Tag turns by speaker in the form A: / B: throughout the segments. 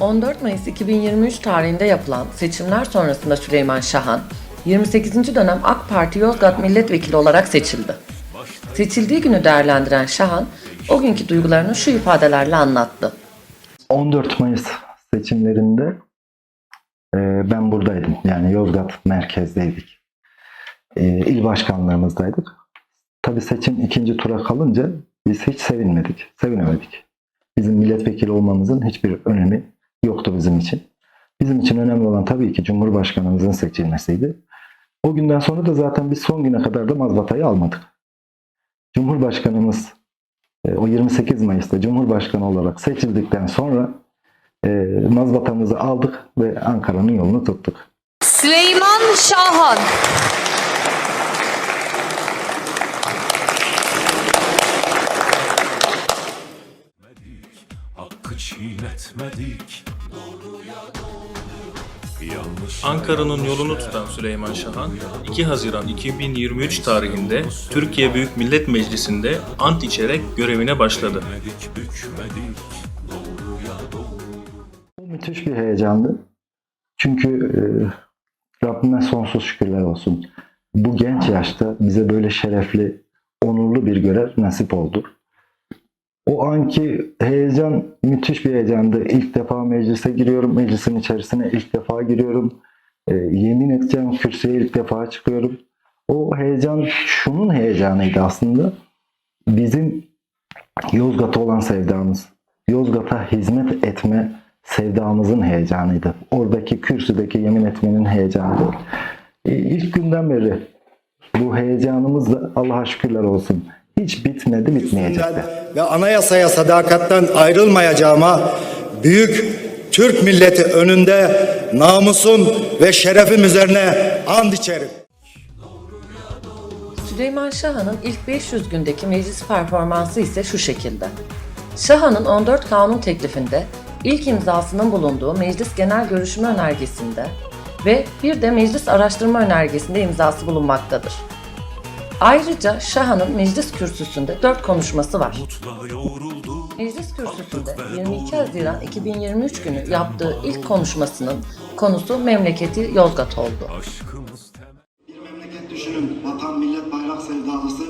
A: 14 Mayıs 2023 tarihinde yapılan seçimler sonrasında Süleyman Şahan, 28. dönem AK Parti Yozgat Milletvekili olarak seçildi. Seçildiği günü değerlendiren Şahan, o günkü duygularını şu ifadelerle anlattı.
B: 14 Mayıs seçimlerinde e, ben buradaydım. Yani Yozgat merkezdeydik. E, il başkanlığımızdaydık. Tabii seçim ikinci tura kalınca biz hiç sevinmedik, sevinemedik. Bizim milletvekili olmamızın hiçbir önemi yoktu bizim için. Bizim için önemli olan tabii ki Cumhurbaşkanımızın seçilmesiydi. O günden sonra da zaten biz son güne kadar da mazbatayı almadık. Cumhurbaşkanımız e, o 28 Mayıs'ta Cumhurbaşkanı olarak seçildikten sonra e, mazbatamızı aldık ve Ankara'nın yolunu tuttuk.
C: Süleyman Şahan.
D: Çiğnetmedik Doğruya doğru Yanlış
E: Ankara'nın yolunu tutan Süleyman Şahan, 2 Haziran 2023 tarihinde Türkiye Büyük Millet Meclisi'nde ant içerek görevine başladı.
B: Bu müthiş bir heyecandı. Çünkü e, Rabbime sonsuz şükürler olsun. Bu genç yaşta bize böyle şerefli, onurlu bir görev nasip oldu. O anki heyecan müthiş bir heyecandı. İlk defa meclise giriyorum. Meclisin içerisine ilk defa giriyorum. E, yemin edeceğim kürsüye ilk defa çıkıyorum. O heyecan şunun heyecanıydı aslında. Bizim Yozgat'a olan sevdamız. Yozgat'a hizmet etme sevdamızın heyecanıydı. Oradaki kürsüdeki yemin etmenin heyecanıydı. E, İlk günden beri bu heyecanımız da Allah'a şükürler olsun. Hiç bitmedi, bitmeyecek de.
F: ve anayasaya sadakatten ayrılmayacağıma büyük Türk milleti önünde namusum ve şerefim üzerine and içerim.
A: Süleyman Şahan'ın ilk 500 gündeki meclis performansı ise şu şekilde. Şahan'ın 14 kanun teklifinde ilk imzasının bulunduğu meclis genel görüşme önergesinde ve bir de meclis araştırma önergesinde imzası bulunmaktadır. Ayrıca Şahan'ın meclis kürsüsünde 4 konuşması var. Meclis kürsüsünde 22 Haziran 2023 günü yaptığı ilk konuşmasının konusu memleketi Yozgat oldu.
G: Bir memleket düşünün, vatan, millet, bayrak sevdalısı,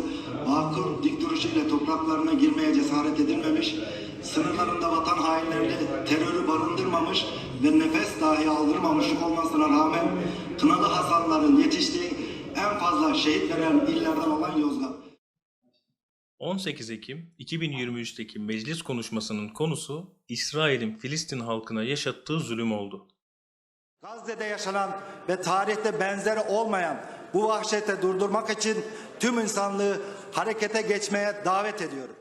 G: vakıf dik duruşuyla topraklarına girmeye cesaret edilmemiş, sınırlarında vatan hainlerini terörü barındırmamış ve nefes dahi aldırmamış olmasına rağmen Kınalı Hasanların yetiştiği en fazla şehit veren illerden olan Yozgat.
E: 18 Ekim 2023'teki meclis konuşmasının konusu İsrail'in Filistin halkına yaşattığı zulüm oldu.
F: Gazze'de yaşanan ve tarihte benzeri olmayan bu vahşete durdurmak için tüm insanlığı harekete geçmeye davet ediyorum.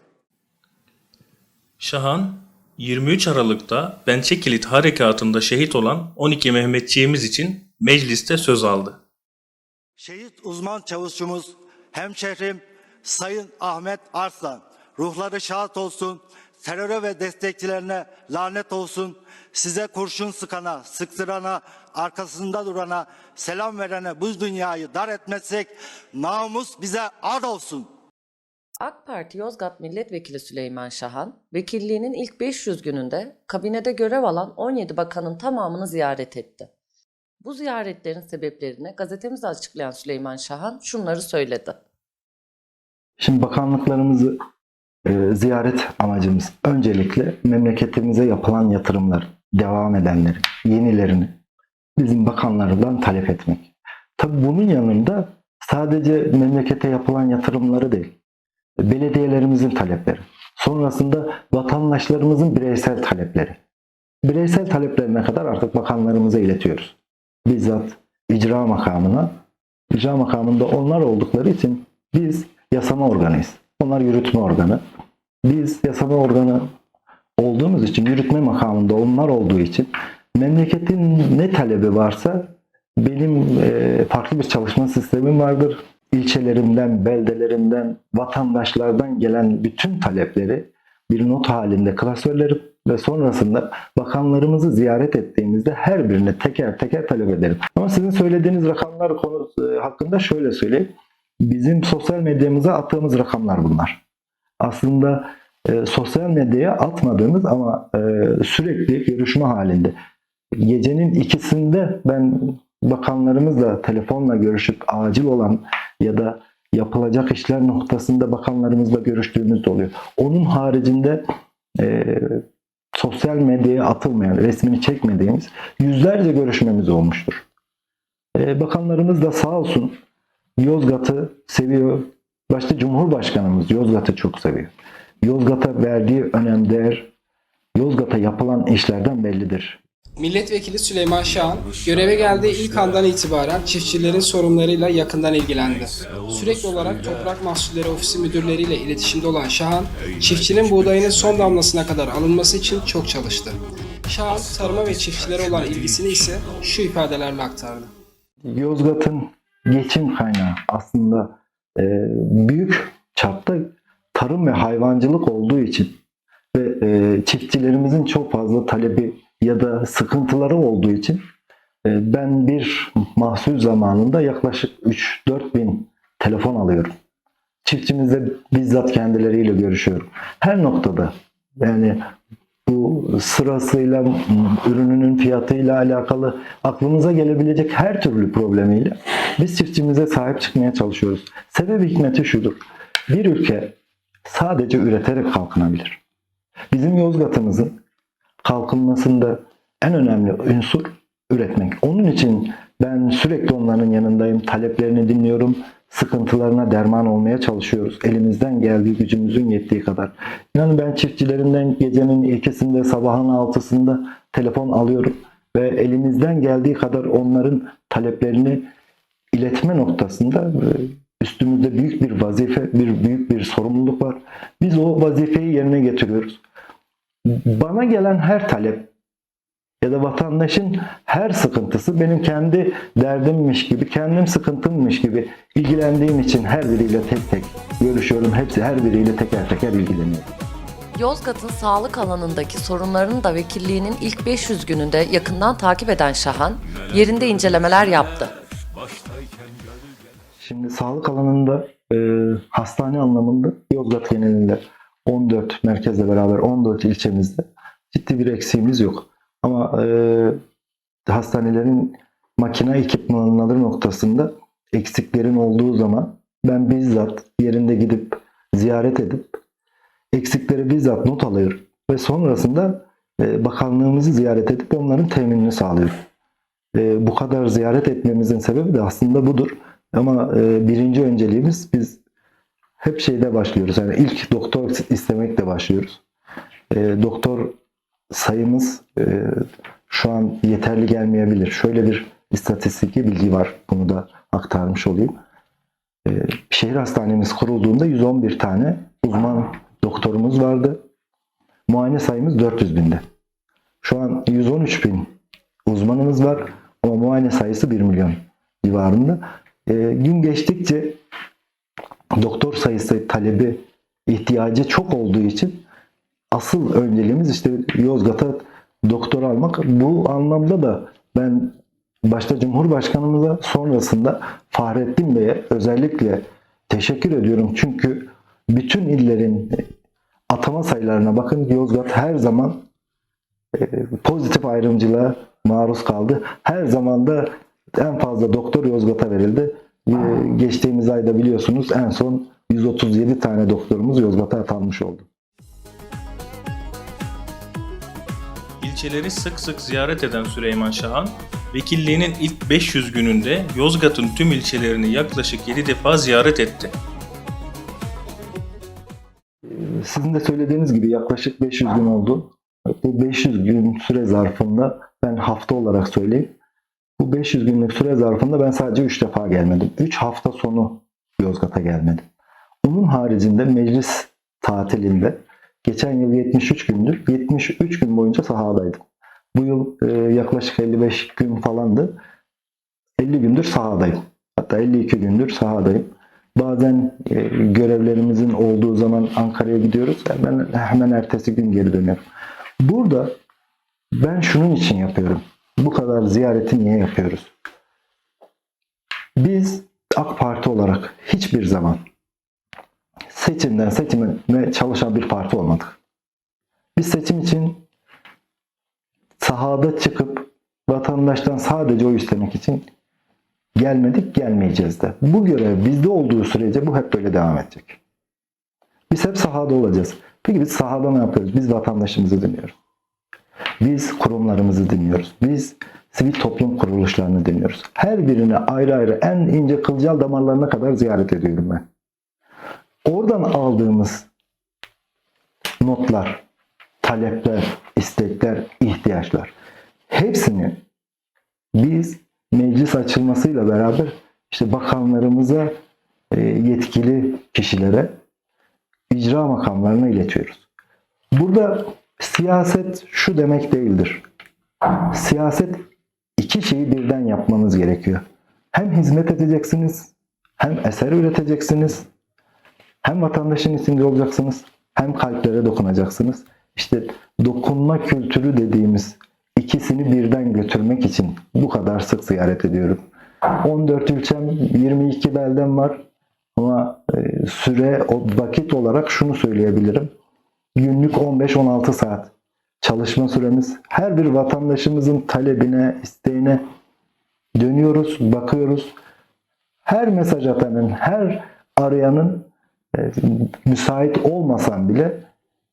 E: Şahan, 23 Aralık'ta Bençekilit harekatında şehit olan 12 Mehmetçiğimiz için mecliste söz aldı.
F: Şehit uzman çavuşumuz, hemşehrim Sayın Ahmet Arslan, ruhları şahat olsun, teröre ve destekçilerine lanet olsun, size kurşun sıkana, sıktırana, arkasında durana, selam verene bu dünyayı dar etmezsek namus bize ad olsun.
A: AK Parti Yozgat Milletvekili Süleyman Şahan, vekilliğinin ilk 500 gününde kabinede görev alan 17 bakanın tamamını ziyaret etti. Bu ziyaretlerin sebeplerini gazetemize açıklayan Süleyman Şahan şunları söyledi.
B: Şimdi bakanlıklarımızı e, ziyaret amacımız öncelikle memleketimize yapılan yatırımlar, devam edenleri, yenilerini bizim bakanlardan talep etmek. Tabii bunun yanında sadece memlekete yapılan yatırımları değil, belediyelerimizin talepleri, sonrasında vatandaşlarımızın bireysel talepleri. Bireysel taleplerine kadar artık bakanlarımıza iletiyoruz. Bizzat icra makamına, icra makamında onlar oldukları için biz yasama organıyız. Onlar yürütme organı. Biz yasama organı olduğumuz için, yürütme makamında onlar olduğu için memleketin ne talebi varsa benim e, farklı bir çalışma sistemim vardır. İlçelerimden, beldelerimden, vatandaşlardan gelen bütün talepleri bir not halinde klasörlerim ve sonrasında bakanlarımızı ziyaret ettiğimizde her birine teker teker talep ederim. Ama sizin söylediğiniz rakamlar konu e, hakkında şöyle söyleyeyim. Bizim sosyal medyamıza attığımız rakamlar bunlar. Aslında e, sosyal medyaya atmadığımız ama e, sürekli görüşme halinde. Gecenin ikisinde ben bakanlarımızla telefonla görüşüp acil olan ya da yapılacak işler noktasında bakanlarımızla görüştüğümüz de oluyor. Onun haricinde e, sosyal medyaya atılmayan, resmini çekmediğimiz yüzlerce görüşmemiz olmuştur. E, bakanlarımız da sağ olsun Yozgat'ı seviyor. Başta Cumhurbaşkanımız Yozgat'ı çok seviyor. Yozgat'a verdiği önem değer Yozgat'a yapılan işlerden bellidir.
H: Milletvekili Süleyman Şahan, göreve geldiği ilk andan itibaren çiftçilerin sorunlarıyla yakından ilgilendi. Sürekli olarak Toprak Mahsulleri Ofisi müdürleriyle iletişimde olan Şahan, çiftçinin buğdayının son damlasına kadar alınması için çok çalıştı. Şahan, tarıma ve çiftçilere olan ilgisini ise şu ifadelerle aktardı.
B: Yozgat'ın geçim kaynağı aslında e, büyük çapta tarım ve hayvancılık olduğu için ve e, çiftçilerimizin çok fazla talebi ya da sıkıntıları olduğu için e, ben bir mahsul zamanında yaklaşık 3-4 bin telefon alıyorum. Çiftçimizle bizzat kendileriyle görüşüyorum. Her noktada yani bu sırasıyla, ürününün fiyatıyla alakalı aklımıza gelebilecek her türlü problemiyle biz çiftçimize sahip çıkmaya çalışıyoruz. Sebebi hikmeti şudur. Bir ülke sadece üreterek kalkınabilir. Bizim Yozgat'ımızın kalkınmasında en önemli unsur üretmek. Onun için ben sürekli onların yanındayım, taleplerini dinliyorum, sıkıntılarına derman olmaya çalışıyoruz. Elimizden geldiği gücümüzün yettiği kadar. İnanın ben çiftçilerimden gecenin ikisinde, sabahın altısında telefon alıyorum ve elimizden geldiği kadar onların taleplerini iletme noktasında e, üstümüzde büyük bir vazife, bir büyük bir sorumluluk var. Biz o vazifeyi yerine getiriyoruz. Bana gelen her talep ya da vatandaşın her sıkıntısı benim kendi derdimmiş gibi, kendim sıkıntımmış gibi ilgilendiğim için her biriyle tek tek görüşüyorum. Hepsi her biriyle teker teker ilgileniyorum.
A: Yozgat'ın sağlık alanındaki sorunlarını da vekilliğinin ilk 500 gününde yakından takip eden Şahan, yerinde incelemeler yaptı.
B: Şimdi sağlık alanında e, hastane anlamında Yozgat genelinde 14 merkezle beraber 14 ilçemizde ciddi bir eksiğimiz yok. Ama e, hastanelerin makine ekipmanları noktasında eksiklerin olduğu zaman ben bizzat yerinde gidip ziyaret edip eksikleri bizzat not alıyorum ve sonrasında e, bakanlığımızı ziyaret edip onların teminini sağlıyorum. E, bu kadar ziyaret etmemizin sebebi de aslında budur. Ama e, birinci önceliğimiz biz hep şeyde başlıyoruz. Yani ilk doktor istemekle başlıyoruz. E, doktor sayımız e, şu an yeterli gelmeyebilir. Şöyle bir istatistik bilgi var. Bunu da aktarmış olayım. E, şehir hastanemiz kurulduğunda 111 tane uzman doktorumuz vardı. Muayene sayımız 400 binde. Şu an 113 bin uzmanımız var ama muayene sayısı 1 milyon civarında. E, gün geçtikçe doktor sayısı talebi ihtiyacı çok olduğu için asıl önceliğimiz işte Yozgat'a doktor almak. Bu anlamda da ben başta Cumhurbaşkanımıza sonrasında Fahrettin Bey'e özellikle teşekkür ediyorum. Çünkü bütün illerin atama sayılarına bakın Yozgat her zaman e, pozitif ayrımcılığa maruz kaldı. Her zaman da en fazla doktor Yozgat'a verildi. E, Geçtiğimiz ayda biliyorsunuz en son 137 tane doktorumuz Yozgat'a atanmış oldu.
E: İlçeleri sık sık ziyaret eden Süleyman Şahan, vekilliğinin ilk 500 gününde Yozgat'ın tüm ilçelerini yaklaşık 7 defa ziyaret etti.
B: Sizin de söylediğiniz gibi yaklaşık 500 gün oldu. Bu 500 gün süre zarfında ben hafta olarak söyleyeyim. Bu 500 günlük süre zarfında ben sadece 3 defa gelmedim. 3 hafta sonu Yozgat'a gelmedim. Onun haricinde meclis tatilinde geçen yıl 73 gündür. 73 gün boyunca sahadaydım. Bu yıl e, yaklaşık 55 gün falandı. 50 gündür sahadayım. Hatta 52 gündür sahadayım. Bazen e, görevlerimizin olduğu zaman Ankara'ya gidiyoruz. Hemen, hemen ertesi gün geri dönüyorum. Burada ben şunun için yapıyorum. Bu kadar ziyareti niye yapıyoruz? Biz AK Parti olarak hiçbir zaman seçimden seçime çalışan bir parti olmadık. Biz seçim için sahada çıkıp vatandaştan sadece oy istemek için gelmedik, gelmeyeceğiz de. Bu görev bizde olduğu sürece bu hep böyle devam edecek. Biz hep sahada olacağız. Peki biz sahada ne yapıyoruz? Biz vatandaşımızı dinliyoruz. Biz kurumlarımızı dinliyoruz. Biz sivil toplum kuruluşlarını dinliyoruz. Her birini ayrı ayrı en ince kılcal damarlarına kadar ziyaret ediyorum ben. Oradan aldığımız notlar, talepler, istekler, ihtiyaçlar hepsini biz meclis açılmasıyla beraber işte bakanlarımıza, e, yetkili kişilere, icra makamlarına iletiyoruz. Burada siyaset şu demek değildir. Siyaset iki şeyi birden yapmanız gerekiyor. Hem hizmet edeceksiniz, hem eser üreteceksiniz, hem vatandaşın içinde olacaksınız, hem kalplere dokunacaksınız. İşte dokunma kültürü dediğimiz ikisini birden götürmek için bu kadar sık ziyaret ediyorum. 14 ilçem, 22 beldem var. Ama e, süre, o vakit olarak şunu söyleyebilirim. Günlük 15-16 saat çalışma süremiz. Her bir vatandaşımızın talebine, isteğine dönüyoruz, bakıyoruz. Her mesaj atanın, her arayanın e, müsait olmasam bile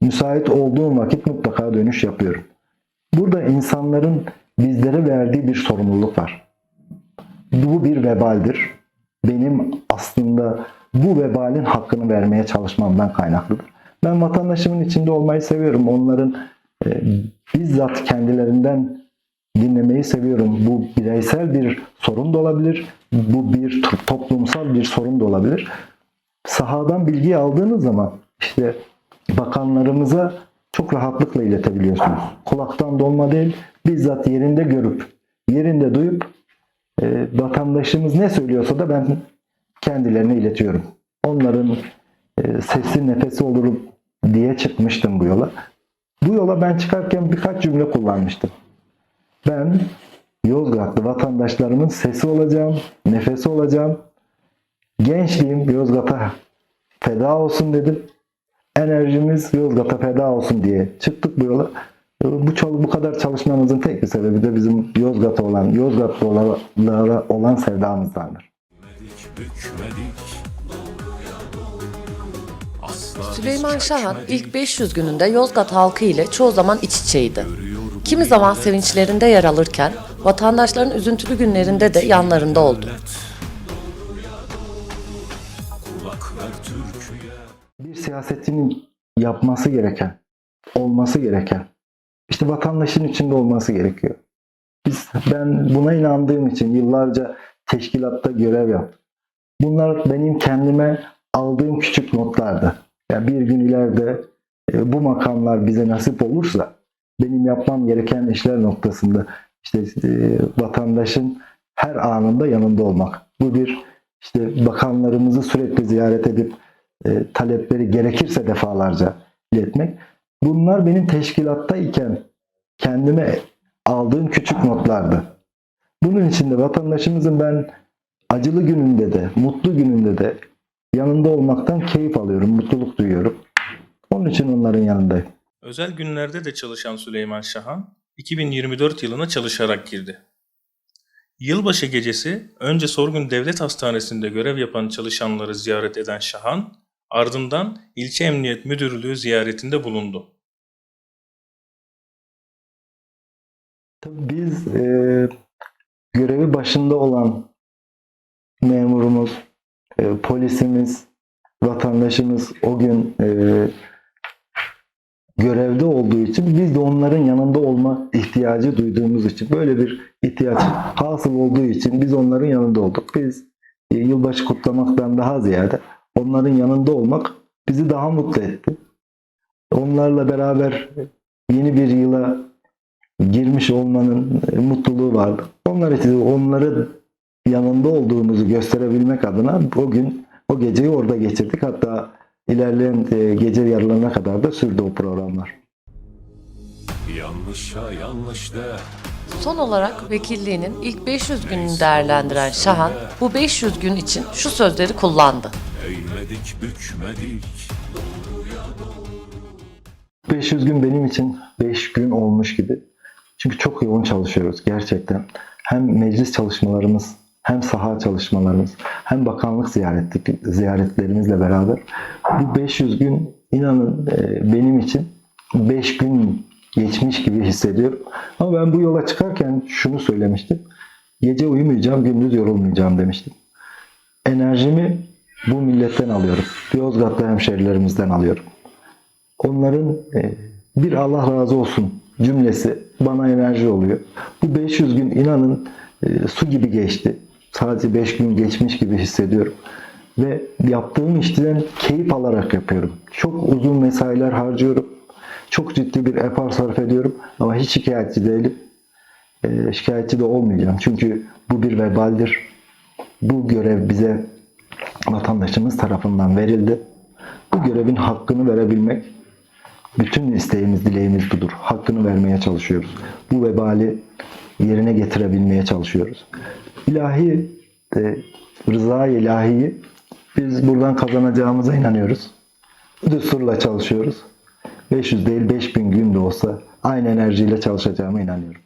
B: müsait olduğum vakit mutlaka dönüş yapıyorum. Burada insanların bizlere verdiği bir sorumluluk var. Bu bir vebaldir. Benim aslında bu vebalin hakkını vermeye çalışmamdan kaynaklıdır. Ben vatandaşımın içinde olmayı seviyorum. Onların e, bizzat kendilerinden dinlemeyi seviyorum. Bu bireysel bir sorun da olabilir. Bu bir to- toplumsal bir sorun da olabilir. Sahadan bilgi aldığınız zaman işte bakanlarımıza çok rahatlıkla iletebiliyorsunuz. Kulaktan dolma değil, bizzat yerinde görüp, yerinde duyup e, vatandaşımız ne söylüyorsa da ben kendilerine iletiyorum. Onların e, sesi nefesi olurum diye çıkmıştım bu yola. Bu yola ben çıkarken birkaç cümle kullanmıştım. Ben Yozgatlı vatandaşlarımın sesi olacağım, nefesi olacağım. Gençliğim Yozgat'a feda olsun dedim. Enerjimiz Yozgat'a feda olsun diye çıktık bu yola. Bu, çal- bu kadar çalışmamızın tek bir sebebi de bizim Yozgat'a olan, Yozgatlılara olan sevdamızdandır.
D: bükmedik Asla
A: Süleyman Şahan ilk 500 gününde Yozgat halkı ile çoğu zaman iç içeydi. Kimi zaman sevinçlerinde yer alırken vatandaşların üzüntülü günlerinde de yanlarında oldu.
B: bir siyasetçinin yapması gereken, olması gereken, işte vatandaşın içinde olması gerekiyor. Biz, ben buna inandığım için yıllarca teşkilatta görev yaptım. Bunlar benim kendime aldığım küçük notlardı. Yani bir gün ileride e, bu makamlar bize nasip olursa benim yapmam gereken işler noktasında işte e, vatandaşın her anında yanında olmak. Bu bir işte bakanlarımızı sürekli ziyaret edip e, talepleri gerekirse defalarca iletmek. Bunlar benim teşkilatta iken kendime aldığım küçük notlardı. Bunun için de vatandaşımızın ben acılı gününde de, mutlu gününde de yanında olmaktan keyif alıyorum, mutluluk duyuyorum. Onun için onların yanındayım.
E: Özel günlerde de çalışan Süleyman Şahan, 2024 yılına çalışarak girdi. Yılbaşı gecesi önce Sorgun Devlet Hastanesi'nde görev yapan çalışanları ziyaret eden Şahan, ardından ilçe emniyet müdürlüğü ziyaretinde bulundu.
B: Biz e, görevi başında olan memurumuz, e, polisimiz, vatandaşımız o gün e, görevde olduğu için biz de onların yanında olma ihtiyacı duyduğumuz için böyle bir ihtiyaç hasıl olduğu için biz onların yanında olduk. Biz e, yılbaşı kutlamaktan daha ziyade onların yanında olmak bizi daha mutlu etti. Onlarla beraber yeni bir yıla girmiş olmanın e, mutluluğu vardı. Onlar için onları yanında olduğumuzu gösterebilmek adına o gün o geceyi orada geçirdik. Hatta ilerleyen e, gece yarılarına kadar da sürdü o programlar.
D: Yanlışa yanlış de
A: Son olarak vekilliğinin ilk 500 gününü değerlendiren Şahan bu 500 gün için şu sözleri kullandı.
D: Eğmedik bükmedik
B: 500 gün benim için 5 gün olmuş gibi. Çünkü çok yoğun çalışıyoruz gerçekten. Hem meclis çalışmalarımız, hem saha çalışmalarımız, hem bakanlık ziyaretlik, ziyaretlerimizle beraber bu 500 gün inanın e, benim için 5 gün geçmiş gibi hissediyorum. Ama ben bu yola çıkarken şunu söylemiştim. Gece uyumayacağım, gündüz yorulmayacağım demiştim. Enerjimi bu milletten alıyorum. Yozgatlı hemşerilerimizden alıyorum onların e, bir Allah razı olsun cümlesi bana enerji oluyor. Bu 500 gün inanın e, su gibi geçti. Sadece 5 gün geçmiş gibi hissediyorum. Ve yaptığım işten keyif alarak yapıyorum. Çok uzun mesailer harcıyorum. Çok ciddi bir efor sarf ediyorum. Ama hiç şikayetçi değilim. E, şikayetçi de olmayacağım. Çünkü bu bir vebaldir. Bu görev bize vatandaşımız tarafından verildi. Bu görevin hakkını verebilmek bütün isteğimiz, dileğimiz budur. Hakkını vermeye çalışıyoruz. Bu vebali yerine getirebilmeye çalışıyoruz. İlahi, e, rıza ilahiyi biz buradan kazanacağımıza inanıyoruz. Düsturla çalışıyoruz. 500 değil 5000 gün de olsa aynı enerjiyle çalışacağıma inanıyorum.